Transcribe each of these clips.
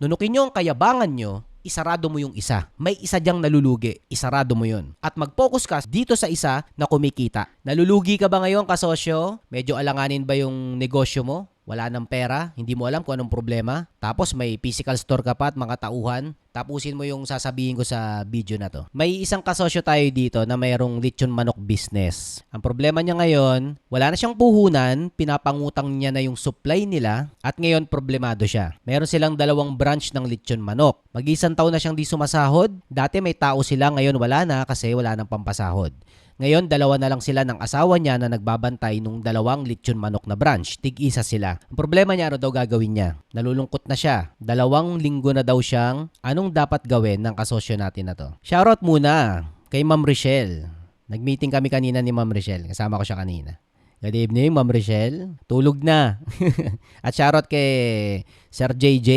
Nunukin nyo ang kayabangan nyo, isarado mo yung isa. May isa diyang nalulugi, isarado mo yun. At mag-focus ka dito sa isa na kumikita. Nalulugi ka ba ngayon kasosyo? Medyo alanganin ba yung negosyo mo? Wala ng pera, hindi mo alam kung anong problema. Tapos may physical store ka pa at mga tauhan. Tapusin mo yung sasabihin ko sa video na to. May isang kasosyo tayo dito na mayroong lechon manok business. Ang problema niya ngayon, wala na siyang puhunan, pinapangutang niya na yung supply nila at ngayon problemado siya. Meron silang dalawang branch ng lechon manok. Mag-isang taon na siyang di sumasahod. Dati may tao sila, ngayon wala na kasi wala nang pampasahod. Ngayon, dalawa na lang sila ng asawa niya na nagbabantay nung dalawang lechon manok na branch. Tig-isa sila. Ang problema niya, ano daw gagawin niya? Nalulungkot na siya. Dalawang linggo na daw siyang anong dapat gawin ng kasosyo natin na to. Shoutout muna kay Ma'am Rochelle. Nag-meeting kami kanina ni Ma'am Rochelle. Kasama ko siya kanina. Good evening, Ma'am Rochelle. Tulog na. At shoutout kay Sir JJ.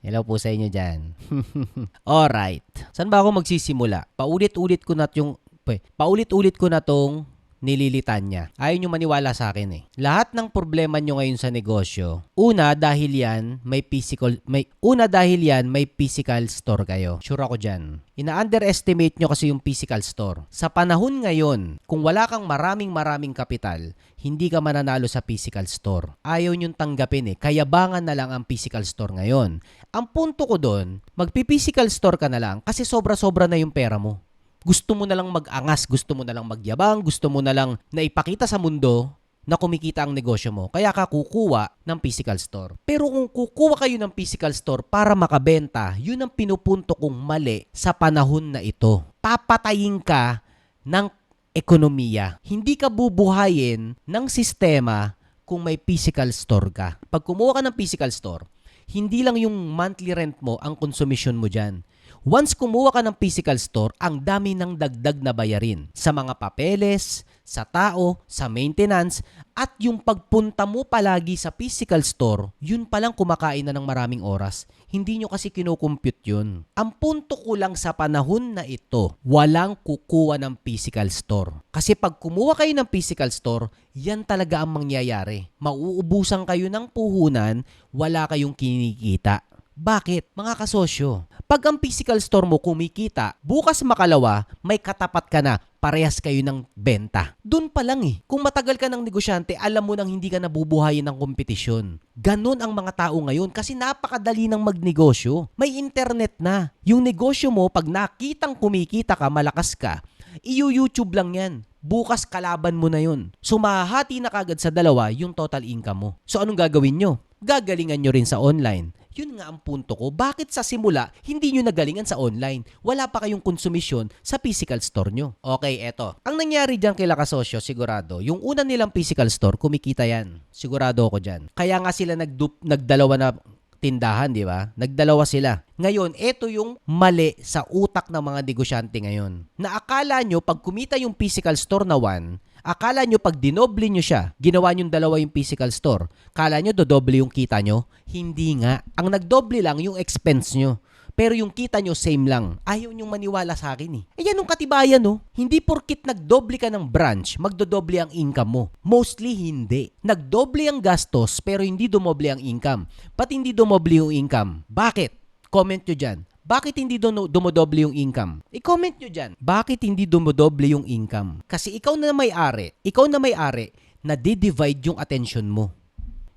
Hello po sa inyo dyan. Alright. Saan ba ako magsisimula? Paulit-ulit ko na yung Pe, paulit-ulit ko na tong nililitan niya. Ayaw nyo maniwala sa akin eh. Lahat ng problema nyo ngayon sa negosyo, una dahil yan may physical, may, una dahil yan may physical store kayo. Sure ako dyan. Ina-underestimate nyo kasi yung physical store. Sa panahon ngayon, kung wala kang maraming maraming kapital, hindi ka mananalo sa physical store. Ayaw nyong tanggapin eh. Kayabangan na lang ang physical store ngayon. Ang punto ko doon, magpi-physical store ka na lang kasi sobra-sobra na yung pera mo gusto mo na lang mag-angas, gusto mo na lang magyabang, gusto mo na lang naipakita sa mundo na kumikita ang negosyo mo. Kaya ka kukuha ng physical store. Pero kung kukuha kayo ng physical store para makabenta, yun ang pinupunto kong mali sa panahon na ito. Papatayin ka ng ekonomiya. Hindi ka bubuhayin ng sistema kung may physical store ka. Pag kumuha ka ng physical store, hindi lang yung monthly rent mo ang konsumisyon mo dyan. Once kumuha ka ng physical store, ang dami ng dagdag na bayarin sa mga papeles, sa tao, sa maintenance, at yung pagpunta mo palagi sa physical store, yun palang kumakain na ng maraming oras. Hindi nyo kasi kinukumpute yun. Ang punto ko lang sa panahon na ito, walang kukuha ng physical store. Kasi pag kumuha kayo ng physical store, yan talaga ang mangyayari. Mauubusan kayo ng puhunan, wala kayong kinikita. Bakit? Mga kasosyo, pag ang physical store mo kumikita, bukas makalawa, may katapat ka na, parehas kayo ng benta. Doon pa lang eh. Kung matagal ka ng negosyante, alam mo nang hindi ka nabubuhayin ng kompetisyon. Ganon ang mga tao ngayon kasi napakadali ng magnegosyo. May internet na. Yung negosyo mo, pag nakitang kumikita ka, malakas ka, i-YouTube lang yan. Bukas kalaban mo na yun. Sumahati na kagad sa dalawa yung total income mo. So anong gagawin nyo? Gagalingan nyo rin sa online. Yun nga ang punto ko. Bakit sa simula, hindi nyo nagalingan sa online? Wala pa kayong konsumisyon sa physical store nyo. Okay, eto. Ang nangyari dyan kay Lakasosyo, sigurado, yung una nilang physical store, kumikita yan. Sigurado ako dyan. Kaya nga sila nagdup, nagdalawa na tindahan, di ba? Nagdalawa sila. Ngayon, ito yung mali sa utak ng mga negosyante ngayon. Na akala nyo, pag kumita yung physical store na one, akala nyo pag dinoble nyo siya, ginawa nyo dalawa yung physical store, kala nyo dodoble yung kita nyo? Hindi nga. Ang nagdoble lang yung expense nyo. Pero yung kita nyo, same lang. Ayaw nyong maniwala sa akin eh. Eh yan yung katibayan no. Hindi porkit nagdoble ka ng branch, magdodoble ang income mo. Mostly hindi. Nagdoble ang gastos pero hindi dumoble ang income. Ba't hindi dumoble yung income? Bakit? Comment nyo dyan. Bakit hindi dum- dumodoble yung income? I-comment nyo dyan. Bakit hindi dumodoble yung income? Kasi ikaw na may-ari, ikaw na may-ari, na divide yung attention mo.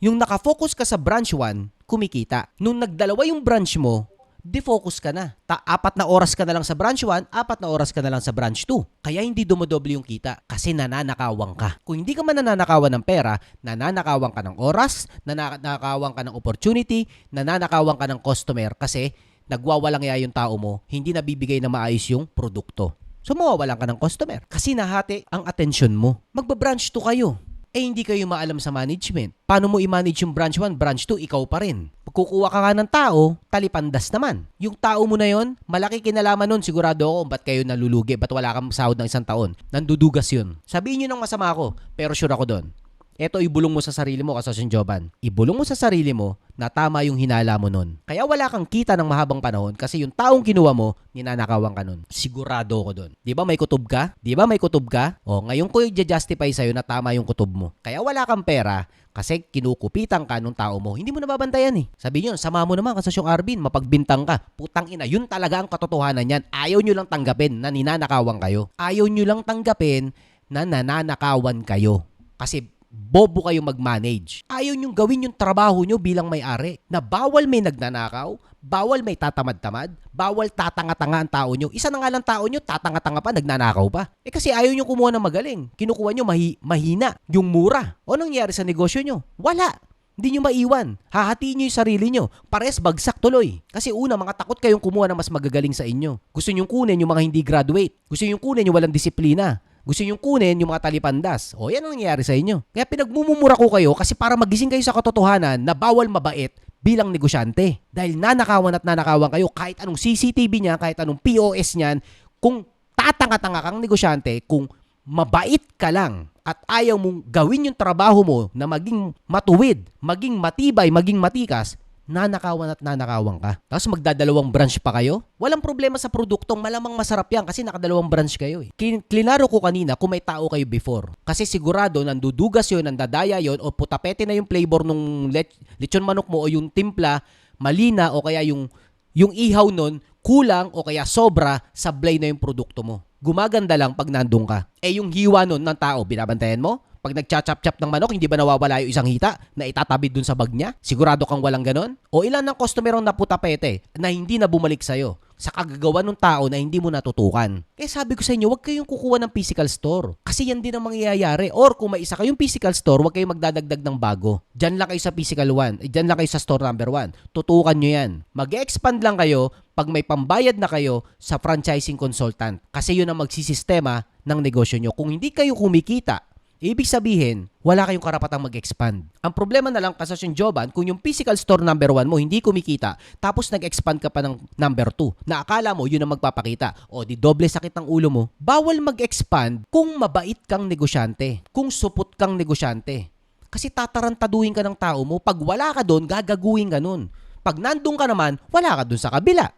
Yung nakafocus ka sa branch 1, kumikita. Nung nagdalawa yung branch mo, defocus ka na. Ta apat na oras ka na lang sa branch 1, apat na oras ka na lang sa branch 2. Kaya hindi dumodoble yung kita kasi nananakawan ka. Kung hindi ka man nananakawan ng pera, nananakawan ka ng oras, nananakawan ka ng opportunity, nananakawan ka ng customer kasi nagwawalang ya yung tao mo, hindi nabibigay na maayos yung produkto. So mawawalan ka ng customer kasi nahati ang attention mo. Magba-branch 2 kayo eh hindi kayo maalam sa management. Paano mo i-manage yung branch 1, branch 2, ikaw pa rin. Pagkukuha ka nga ng tao, talipandas naman. Yung tao mo na yon, malaki kinalaman nun, sigurado ako, ba't kayo nalulugi, ba't wala kang sahod ng isang taon. Nandudugas yun. Sabihin nyo ng masama ako, pero sure ako doon. Eto ibulong mo sa sarili mo, kasosyon Joban. Ibulong mo sa sarili mo na tama yung hinala mo nun. Kaya wala kang kita ng mahabang panahon kasi yung taong kinuha mo, ninanakawan ka nun. Sigurado ko dun. Di ba may kutob ka? Di ba may kutob ka? O, ngayon ko yung justify sa'yo na tama yung kutob mo. Kaya wala kang pera kasi kinukupitan ka nung tao mo. Hindi mo nababantayan eh. Sabi nyo, sama mo naman kasosyong Arvin, mapagbintang ka. Putang ina, yun talaga ang katotohanan yan. Ayaw nyo lang tanggapin na ninanakawan kayo. Ayaw nyo lang tanggapin na nananakawan kayo. Kasi bobo kayo mag-manage. Ayaw nyong gawin yung trabaho nyo bilang may-ari. Na bawal may nagnanakaw, bawal may tatamad-tamad, bawal tatanga-tanga ang tao nyo. Isa na nga lang tao nyo, tatanga-tanga pa, nagnanakaw pa. Eh kasi ayaw nyo kumuha ng magaling. Kinukuha nyo mahi- mahina, yung mura. O nangyari sa negosyo nyo? Wala. Hindi nyo maiwan. Hahatiin nyo yung sarili nyo. Pares bagsak tuloy. Kasi una, mga takot kayong kumuha ng mas magagaling sa inyo. Gusto nyo kunin yung mga hindi graduate. Gusto nyo kunin yung walang disiplina. Gusto nyo kunin yung mga talipandas. O yan ang nangyayari sa inyo. Kaya pinagmumumura ko kayo kasi para magising kayo sa katotohanan na bawal mabait bilang negosyante. Dahil nanakawan at nanakawan kayo kahit anong CCTV niya, kahit anong POS niyan, kung tatanga-tanga kang negosyante, kung mabait ka lang at ayaw mong gawin yung trabaho mo na maging matuwid, maging matibay, maging matikas, nanakawan at nanakawan ka. Tapos magdadalawang branch pa kayo? Walang problema sa produktong malamang masarap yan kasi nakadalawang branch kayo eh. Klinaro ko kanina kung may tao kayo before. Kasi sigurado nandudugas yun, nandadaya yun o putapete na yung flavor nung lech- lechon manok mo o yung timpla, malina o kaya yung yung ihaw nun kulang o kaya sobra, sablay na yung produkto mo. Gumaganda lang pag nandun ka. Eh yung hiwa nun ng tao, binabantayan mo? Pag nagcha-chop-chop ng manok, hindi ba nawawala yung isang hita na itatabi dun sa bag niya? Sigurado kang walang ganon? O ilan ng customer ang naputapete na hindi na bumalik sa'yo sa kagagawa ng tao na hindi mo natutukan? Kaya sabi ko sa inyo, huwag kayong kukuha ng physical store. Kasi yan din ang mangyayari. Or kung may isa kayong physical store, huwag kayong magdadagdag ng bago. Diyan lang kayo sa physical one. Eh, Diyan lang kayo sa store number one. Tutukan nyo yan. Mag-expand lang kayo pag may pambayad na kayo sa franchising consultant. Kasi yun ang magsisistema ng negosyo nyo. Kung hindi kayo kumikita, Ibig sabihin, wala kayong karapatang mag-expand. Ang problema na lang kasosyon Joban, kung yung physical store number 1 mo hindi kumikita, tapos nag-expand ka pa ng number 2, na akala mo yun ang magpapakita, o di doble sakit ng ulo mo, bawal mag-expand kung mabait kang negosyante, kung supot kang negosyante. Kasi tatarantaduhin ka ng tao mo, pag wala ka doon, gagaguhin ka nun. Pag nandun ka naman, wala ka doon sa kabila.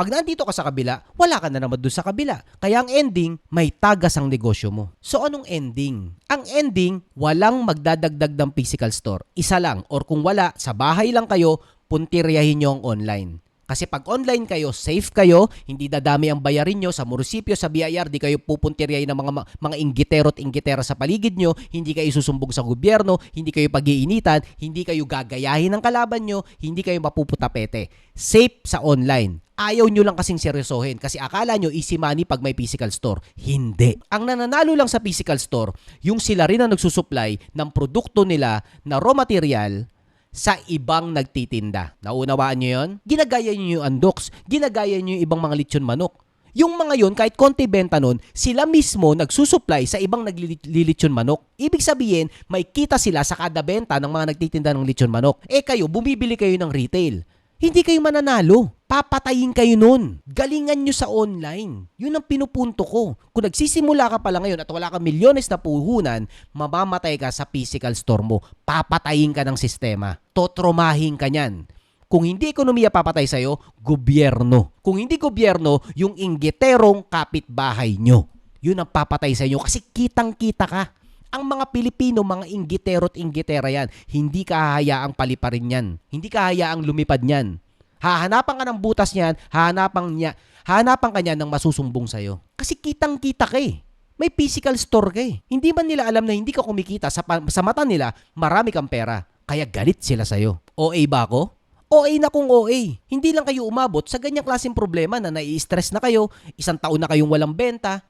Pag nandito ka sa kabila, wala ka na naman doon sa kabila. Kaya ang ending, may tagas ang negosyo mo. So anong ending? Ang ending, walang magdadagdag ng physical store. Isa lang. Or kung wala, sa bahay lang kayo, puntiryahin nyo ang online. Kasi pag online kayo, safe kayo, hindi dadami ang bayarin nyo sa munisipyo, sa BIR, di kayo pupuntiryahin ng mga mga inggitero at inggitera sa paligid nyo, hindi kayo susumbog sa gobyerno, hindi kayo pag-iinitan, hindi kayo gagayahin ng kalaban nyo, hindi kayo mapuputapete. Safe sa online. Ayaw nyo lang kasing seryosohin kasi akala nyo easy money pag may physical store. Hindi. Ang nananalo lang sa physical store, yung sila rin ang nagsusupply ng produkto nila na raw material sa ibang nagtitinda. Naunawaan nyo yon? Ginagaya nyo yung andoks. Ginagaya nyo yung ibang mga lechon manok. Yung mga yon kahit konti benta nun, sila mismo nagsusupply sa ibang naglilitsyon manok. Ibig sabihin, may kita sila sa kada benta ng mga nagtitinda ng lechon manok. Eh kayo, bumibili kayo ng retail. Hindi kayo mananalo. Papatayin kayo nun. Galingan nyo sa online. Yun ang pinupunto ko. Kung nagsisimula ka pala ngayon at wala kang milyones na puhunan, mamamatay ka sa physical store mo. Papatayin ka ng sistema. Totromahin ka niyan. Kung hindi ekonomiya papatay sa'yo, gobyerno. Kung hindi gobyerno, yung inggiterong kapitbahay nyo. Yun ang papatay sa inyo kasi kitang-kita ka. Ang mga Pilipino, mga inggitero at inggitera yan, hindi ka hahayaang paliparin yan. Hindi ka hahayaang lumipad yan. Hahanapan ka ng butas niyan, hahanapan niya, hahanapan ka niya ng masusumbong sa'yo. Kasi kitang-kita ka eh. May physical store ka eh. Hindi man nila alam na hindi ka kumikita. Sa, sa mata nila, marami kang pera. Kaya galit sila sa'yo. OA ba ako? OA na kung OA. Hindi lang kayo umabot sa ganyang klaseng problema na nai-stress na kayo, isang taon na kayong walang benta.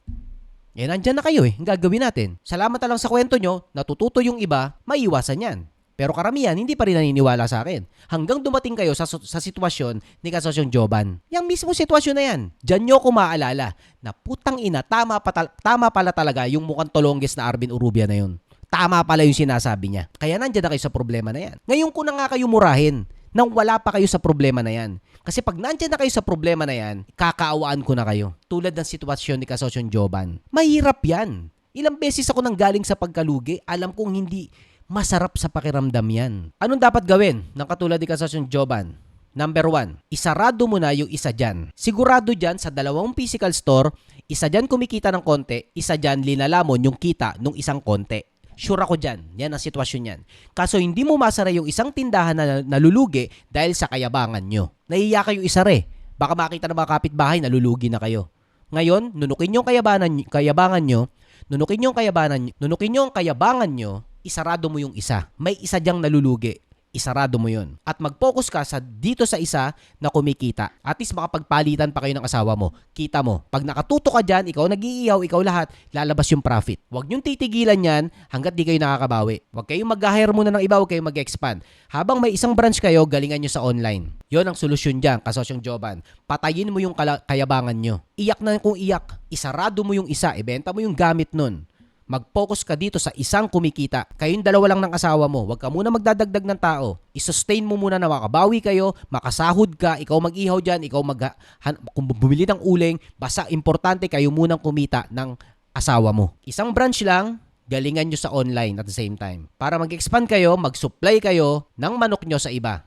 Eh, nandyan na kayo eh. Ang gagawin natin. Salamat na lang sa kwento nyo, natututo yung iba, maiwasan yan. Pero karamihan, hindi pa rin naniniwala sa akin. Hanggang dumating kayo sa, sa sitwasyon ni Kasosyon Joban. Yang mismo sitwasyon na yan. Diyan nyo ko maalala na putang ina, tama, pa tama pala talaga yung mukhang tolongges na Arvin Urubia na yun. Tama pala yung sinasabi niya. Kaya nandyan na kayo sa problema na yan. Ngayon ko na nga kayo murahin nang wala pa kayo sa problema na yan. Kasi pag nandyan na kayo sa problema na yan, kakaawaan ko na kayo. Tulad ng sitwasyon ni Kasosyon Joban. Mahirap yan. Ilang beses ako nang galing sa pagkalugi, alam kong hindi Masarap sa pakiramdam yan. Anong dapat gawin ng katulad ni Kasosyon Joban? Number one, isarado mo na yung isa dyan. Sigurado dyan sa dalawang physical store, isa dyan kumikita ng konti, isa dyan linalamon yung kita nung isang konti. Sure ako dyan. Yan ang sitwasyon yan. Kaso hindi mo masara yung isang tindahan na nalulugi dahil sa kayabangan nyo. Naiiya kayo isa re. Baka makita ng mga kapitbahay, nalulugi na kayo. Ngayon, nunukin yung kayabanan, kayabangan nyo, nunukin yung kayabanan, nunukin yung kayabangan nyo, isarado mo yung isa. May isa diyang nalulugi isarado mo yun. At mag-focus ka sa dito sa isa na kumikita. At least makapagpalitan pa kayo ng asawa mo. Kita mo. Pag nakatuto ka dyan, ikaw nag-iiyaw, ikaw lahat, lalabas yung profit. Huwag niyong titigilan yan hanggat di kayo nakakabawi. Huwag kayong mag-hire muna ng iba, huwag kayong mag-expand. Habang may isang branch kayo, galingan nyo sa online. Yon ang solusyon dyan, kasosyong Joban. Patayin mo yung kayabangan nyo. Iyak na kung iyak. Isarado mo yung isa, ibenta mo yung gamit nun. Mag-focus ka dito sa isang kumikita. Kayong dalawa lang ng asawa mo. Huwag ka muna magdadagdag ng tao. I-sustain mo muna na makabawi kayo, makasahod ka, ikaw mag-ihaw dyan, ikaw mag kung bumili ng uling, basta importante kayo munang kumita ng asawa mo. Isang branch lang, galingan nyo sa online at the same time. Para mag-expand kayo, mag-supply kayo ng manok nyo sa iba.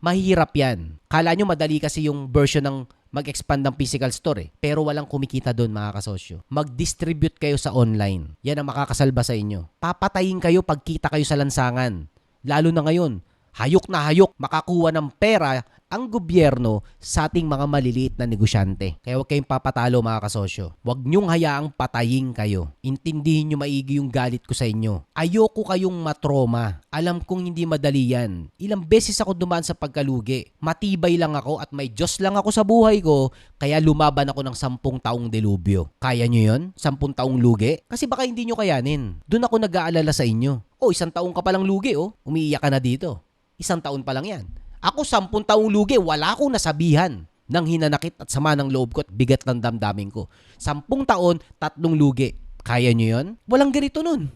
Mahirap yan. Kala nyo madali kasi yung version ng mag-expand ng physical store eh. Pero walang kumikita doon mga kasosyo. Mag-distribute kayo sa online. Yan ang makakasalba sa inyo. Papatayin kayo pag kita kayo sa lansangan. Lalo na ngayon. Hayok na hayok makakuha ng pera ang gobyerno sa ating mga maliliit na negosyante. Kaya huwag kayong papatalo mga kasosyo. Huwag niyong hayaang patayin kayo. Intindihin niyo maigi yung galit ko sa inyo. Ayoko kayong matroma. Alam kong hindi madali yan. Ilang beses ako dumaan sa pagkalugi. Matibay lang ako at may Diyos lang ako sa buhay ko. Kaya lumaban ako ng sampung taong delubyo. Kaya niyo yon? Sampung taong lugi? Kasi baka hindi niyo kayanin. Doon ako nag-aalala sa inyo. Oh, isang taong ka palang lugi oh. Umiiyak ka na dito. Isang taon pa lang yan. Ako sampung taong lugi, wala akong nasabihan ng hinanakit at sama ng loob ko at bigat ng damdamin ko. Sampung taon, tatlong lugi. Kaya nyo yon? Walang ganito nun.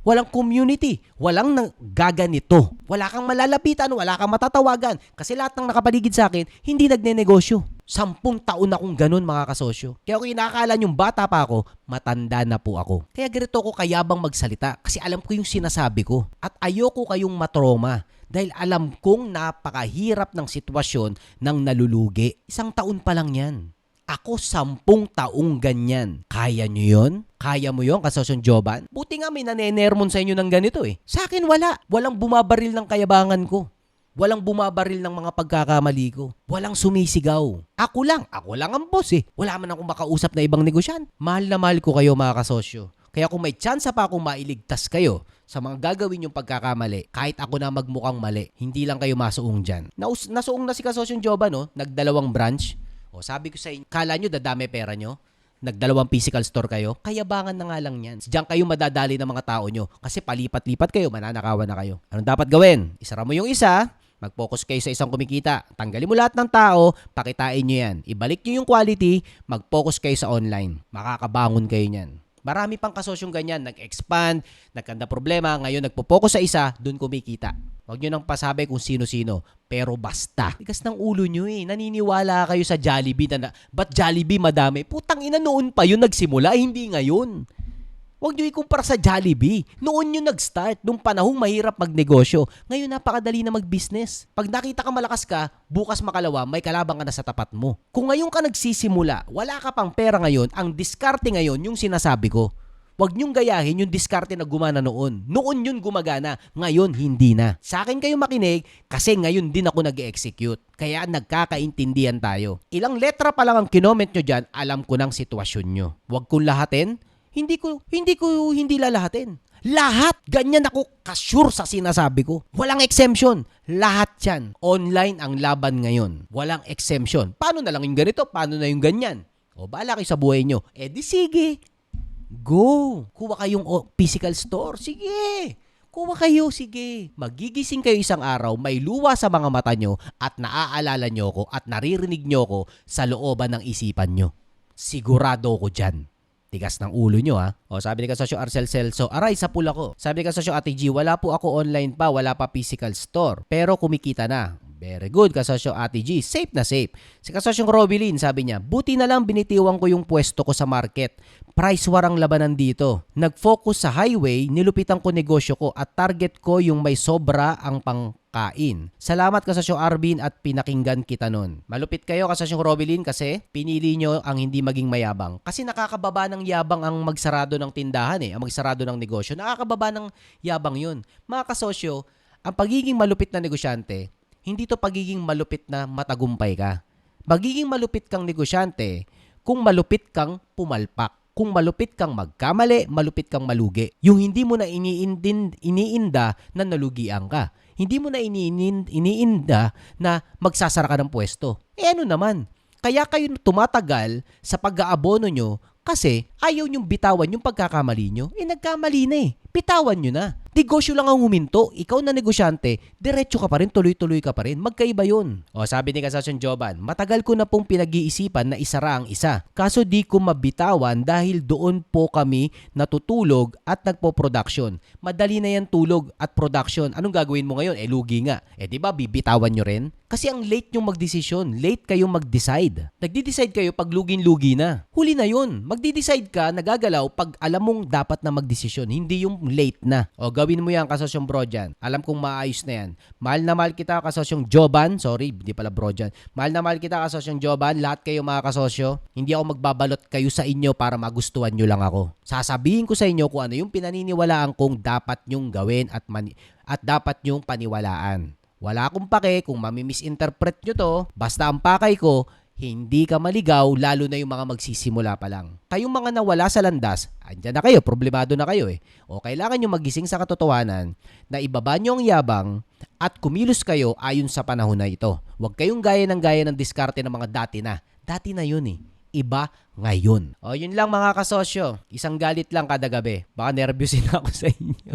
Walang community. Walang nang gaganito. Wala kang malalapitan, wala kang matatawagan. Kasi lahat ng nakapaligid sa akin, hindi nagnenegosyo. Sampung taon akong ganun mga kasosyo. Kaya kung inakala yung bata pa ako, matanda na po ako. Kaya ganito ko kayabang magsalita kasi alam ko yung sinasabi ko. At ayoko kayong matroma dahil alam kong napakahirap ng sitwasyon ng nalulugi. Isang taon pa lang yan. Ako sampung taong ganyan. Kaya nyo yon? Kaya mo yon, kasosyon Joban? Buti nga may nanenermon sa inyo ng ganito eh. Sa akin wala. Walang bumabaril ng kayabangan ko. Walang bumabaril ng mga pagkakamali ko. Walang sumisigaw. Ako lang. Ako lang ang boss eh. Wala man akong makausap na ibang negosyan. Mahal na mahal ko kayo mga kasosyo. Kaya kung may chance pa akong mailigtas kayo sa mga gagawin yung pagkakamali, kahit ako na magmukhang mali, hindi lang kayo masuong dyan. Naus- nasuong na si Kasosyon Joba, no? Nagdalawang branch. O sabi ko sa inyo, kala nyo dadami pera nyo? Nagdalawang physical store kayo? Kayabangan na nga lang yan. Diyan kayo madadali ng mga tao nyo. Kasi palipat-lipat kayo, mananakawan na kayo. Anong dapat gawin? Isara mo yung isa, Mag-focus kayo sa isang kumikita. Tanggalin mo lahat ng tao, pakitain nyo yan. Ibalik nyo yung quality, mag-focus kayo sa online. Makakabangon kayo niyan. Marami pang kasosyong ganyan, nag-expand, nagkanda problema, ngayon nagpo-focus sa isa, dun kumikita. Huwag nyo nang pasabi kung sino-sino, pero basta. Tigas ng ulo nyo eh, naniniwala kayo sa Jollibee na, na ba't Jollibee madami? Putang ina noon pa yun nagsimula, hindi ngayon. Huwag nyo ikumpara sa Jollibee. Noon yun nag-start, nung panahong mahirap magnegosyo. Ngayon napakadali na mag-business. Pag nakita ka malakas ka, bukas makalawa, may kalabang ka na sa tapat mo. Kung ngayon ka nagsisimula, wala ka pang pera ngayon, ang diskarte ngayon yung sinasabi ko. Huwag niyong gayahin yung diskarte na gumana noon. Noon yun gumagana, ngayon hindi na. Sa akin kayo makinig kasi ngayon din ako nag execute Kaya nagkakaintindihan tayo. Ilang letra pa lang ang kinoment nyo dyan, alam ko ng sitwasyon nyo. Huwag kong lahatin, hindi ko, hindi ko, hindi lalahatin. Lahat! Ganyan ako kasure sa sinasabi ko. Walang exemption. Lahat yan. Online ang laban ngayon. Walang exemption. Paano na lang yung ganito? Paano na yung ganyan? O bala kayo sa buhay nyo. Eh di sige. Go! Kuha kayong o- physical store. Sige! Kuha kayo, sige. Magigising kayo isang araw, may luwa sa mga mata nyo at naaalala nyo ko at naririnig nyo ko sa looban ng isipan nyo. Sigurado ko dyan. Tigas ng ulo nyo ha. O sabi ni Kasosyo Arcel Celso, aray sa pula ko. Sabi ni Kasosyo Ate G, wala po ako online pa, wala pa physical store. Pero kumikita na. Very good, Kasosyo Ate G. Safe na safe. Si Kasosyong Robilin, sabi niya, buti na lang binitiwan ko yung pwesto ko sa market. Price war ang labanan dito. Nag-focus sa highway, nilupitan ko negosyo ko at target ko yung may sobra ang pangkain. Salamat Kasosyong Arvin at pinakinggan kita nun. Malupit kayo Kasosyong Robilin kasi pinili nyo ang hindi maging mayabang. Kasi nakakababa ng yabang ang magsarado ng tindahan eh, ang magsarado ng negosyo. Nakakababa ng yabang yun. Mga kasosyo, ang pagiging malupit na negosyante, hindi to pagiging malupit na matagumpay ka. Magiging malupit kang negosyante kung malupit kang pumalpak. Kung malupit kang magkamali, malupit kang malugi. Yung hindi mo na iniindin, iniinda na nalugian ka. Hindi mo na iniin, iniinda na magsasara ka ng pwesto. Eh ano naman? Kaya kayo tumatagal sa pag-aabono nyo kasi ayaw nyong bitawan yung pagkakamali nyo. Eh nagkamali na eh. Bitawan nyo na. Negosyo lang ang huminto. Ikaw na negosyante, diretso ka pa rin, tuloy-tuloy ka pa rin. Magkaiba yun. O sabi ni Kasasyon Joban, matagal ko na pong pinag-iisipan na isara ang isa. Kaso di ko mabitawan dahil doon po kami natutulog at nagpo-production. Madali na yan tulog at production. Anong gagawin mo ngayon? Eh lugi nga. Eh di ba bibitawan nyo rin? Kasi ang late nyong magdesisyon. Late kayong mag-decide. Nagdi-decide kayo pag lugin-lugi na. Huli na yun. Magdi-decide ka, nagagalaw pag alam mong dapat na magdesisyon. Hindi yung late na. O gawin mo yan kasosyong bro. Alam kong maayos na yan. Mahal na mahal kita kasosyong Joban. Sorry, hindi pala bro. Mahal na mahal kita kasosyong Joban. Lahat kayo mga kasosyo. Hindi ako magbabalot kayo sa inyo para magustuhan nyo lang ako. Sasabihin ko sa inyo kung ano yung pinaniniwalaan kong dapat nyong gawin at, mani- at dapat nyong paniwalaan. Wala akong pake kung mamimisinterpret nyo to. Basta ang pakay ko, hindi ka maligaw lalo na yung mga magsisimula pa lang. Kayong mga nawala sa landas, andyan na kayo, problemado na kayo eh. O kailangan nyo magising sa katotohanan na ibaba nyo ang yabang at kumilos kayo ayon sa panahon na ito. Huwag kayong gaya ng gaya ng diskarte ng mga dati na. Dati na yun eh. Iba ngayon. O yun lang mga kasosyo. Isang galit lang kada gabi. Baka nervyusin ako sa inyo.